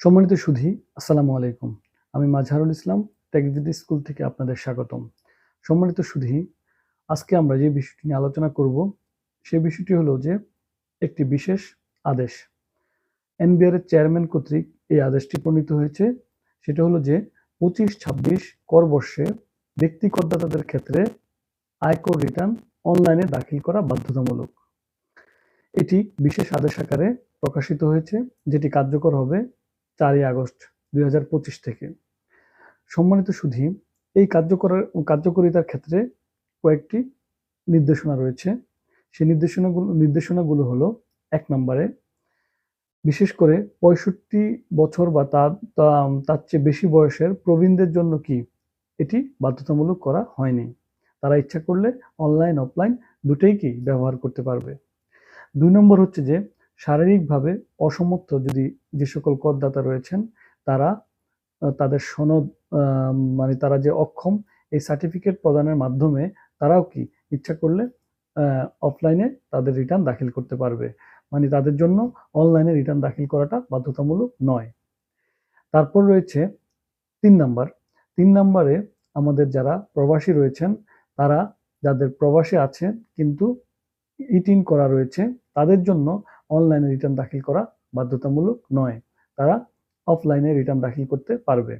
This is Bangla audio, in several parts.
সম্মানিত সুধী, আসসালামু আলাইকুম। আমি মাজহারুল ইসলাম টেকদিদি স্কুল থেকে আপনাদের স্বাগতম। সম্মানিত সুধী, আজকে আমরা যে বিষয়টি নিয়ে আলোচনা করব, সে বিষয়টি হলো যে একটি বিশেষ আদেশ। এনবিআর এর চেয়ারম্যান কর্তৃক এই আদেশটি প্রণীত হয়েছে। সেটা হলো যে পঁচিশ ছাব্বিশ কর বর্ষে ব্যক্তি করদাতাদের ক্ষেত্রে আয়কর রিটার্ন অনলাইনে দাখিল করা বাধ্যতামূলক। এটি বিশেষ আদেশ আকারে প্রকাশিত হয়েছে, যেটি কার্যকর হবে চারই আগস্ট দুই হাজার পঁচিশ থেকে। সম্মানিত সুধী, এই কার্যকরের কার্যকরিতার ক্ষেত্রে কয়েকটি নির্দেশনা রয়েছে। সেই নির্দেশনাগুলো নির্দেশনাগুলো হলো, এক নম্বরে, বিশেষ করে পঁয়ষট্টি বছর বা তার তার চেয়ে বেশি বয়সের প্রবীণদের জন্য কি এটি বাধ্যতামূলক করা হয়নি? তারা ইচ্ছা করলে অনলাইন, অফলাইন দুটোই কি ব্যবহার করতে পারবে? দুই নম্বর হচ্ছে যে শারীরিকভাবে অসমর্থ যদি যে সকল করদাতা রয়েছেন, তারা তাদের সনদ মানে তারা যে অক্ষম, এই সার্টিফিকেট প্রদানের মাধ্যমে তারাও কি ইচ্ছা করলে অফলাইনে তাদের রিটার্ন দাখিল করতে পারবে? মানে তাদের জন্য অনলাইনে রিটার্ন দাখিল করাটা বাধ্যতামূলক নয়। তারপর রয়েছে তিন নাম্বার তিন নাম্বারে আমাদের যারা প্রবাসী রয়েছেন, তারা যাদের প্রবাসী আছেন, কিন্তু ইটিন করা রয়েছে, তাদের জন্য অনলাইনে রিটার্ন দাখিল করা বাধ্যতামূলক নয়। তারা অফলাইনে রিটার্ন দাখিল করতে পারবে।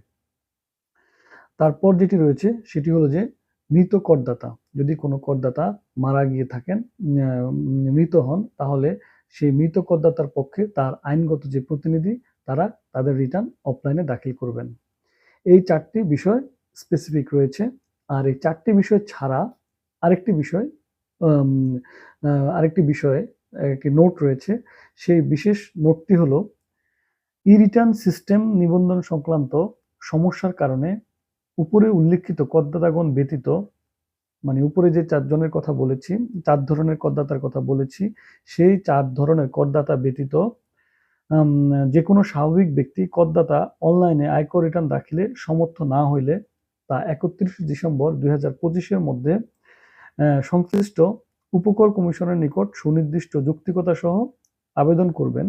তারপর যেটি রয়েছে, সেটি হলো যে মৃত করদাতা, যদি কোনো করদাতা মারা গিয়ে থাকেন মৃত হন, তাহলে সেই মৃত করদাতার পক্ষে তার আইনগত যে প্রতিনিধি, তারা তাদের রিটার্ন অফলাইনে দাখিল করবেন। এই চারটি বিষয় স্পেসিফিক রয়েছে। আর এই চারটি বিষয় ছাড়া আরেকটি বিষয় আরেকটি বিষয়ে একটি নোট রয়েছে, সেই বিশেষ নোটটি হলো ই রিটার্ন সিস্টেম নিবন্ধন সংক্রান্ত সমস্যার কারণে উপরে উল্লেখিত করদাতাগণ ব্যতীত মানে উপরে যে চারজনের কথা বলেছি, চার ধরনের করদাতার কথা বলেছি, সেই চার ধরনের করদাতা ব্যতীত যে কোনো স্বাভাবিক ব্যক্তি করদাতা অনলাইনে আয়কর রিটার্ন দাখিলে সমর্থ না হইলে তা একত্রিশে ডিসেম্বর দুই হাজার মধ্যে সংশ্লিষ্ট উপকর কমিশনের নিকট সুনির্দিষ্ট যৌক্তিকতা সহ আবেদন করবেন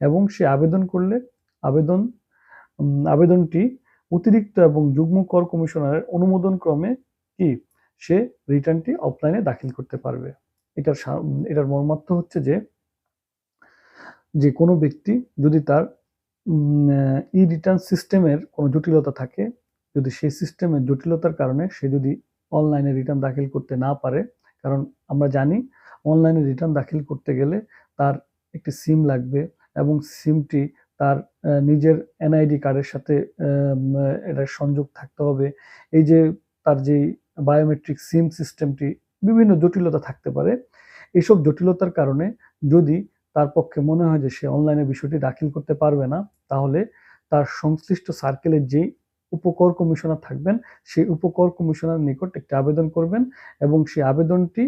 এবং সে আবেদন করলে আবেদন আবেদনটি অতিরিক্ত এবং যুগ্ম কর কমিশনারের অনুমোদন ক্রমে কি সে রিটার্নটি অফলাইনে দাখিল করতে পারবে। এটার এটার মর্মার্থ হচ্ছে যে যে কোনো ব্যক্তি যদি তার ই রিটার্ন সিস্টেমের কোনো জটিলতা থাকে, যদি সেই সিস্টেমের জটিলতার কারণে সে যদি অনলাইনে রিটার্ন দাখিল করতে না পারে কারণ আমরা জানি অনলাইনে রিটার্ন দাখিল করতে গেলে তার একটি সিম লাগবে এবং সিমটি তার নিজের এনআইডি কার্ডের সাথে এটার সংযোগ থাকতে হবে। এই যে তার যে বায়োমেট্রিক সিম সিস্টেমটি বিভিন্ন জটিলতা থাকতে পারে। এইসব জটিলতার কারণে যদি তার পক্ষে মনে হয় যে সে অনলাইনে বিষয়টি দাখিল করতে পারবে না, তাহলে তার সংশ্লিষ্ট সার্কেলের যেই উপকর কমিশনার থাকবেন, সেই উপকর কমিশনার নিকট একটি আবেদন করবেন এবং সেই আবেদনটি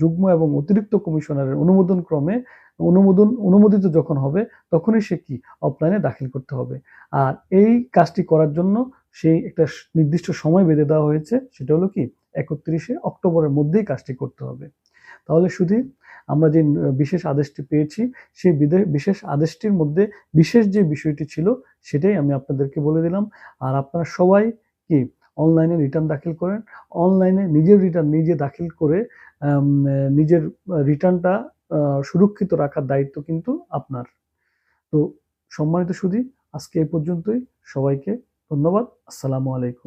যুগ্ম এবং অতিরিক্ত কমিশনারের অনুমোদন ক্রমে, অনুমোদন, অনুমোদিত যখন হবে, তখনই সে কি? অফলাইনে দাখিল করতে হবে। আর এই কাজটি করার জন্য সেই একটা নির্দিষ্ট সময় বেঁধে দেওয়া হয়েছে, সেটা হলো কি? একত্রিশে অক্টোবরের মধ্যেই কাজটি করতে হবে। তাহলে শুধু আমরা যে বিশেষ আদেশটি পেয়েছি, সেই বিশেষ আদেশটির মধ্যে বিশেষ যে বিষয়টি ছিল, সেটাই আমি আপনাদেরকে বলে দিলাম। আর আপনারা সবাই কি অনলাইনে রিটার্ন দাখিল করেন? অনলাইনে নিজের রিটার্ন নিজে দাখিল করে নিজের রিটার্নটা সুরক্ষিত রাখার দায়িত্ব কিন্তু আপনার। তো সম্মানিত সুধী, আজকে এই পর্যন্তই। সবাইকে ধন্যবাদ। আসসালামু আলাইকুম।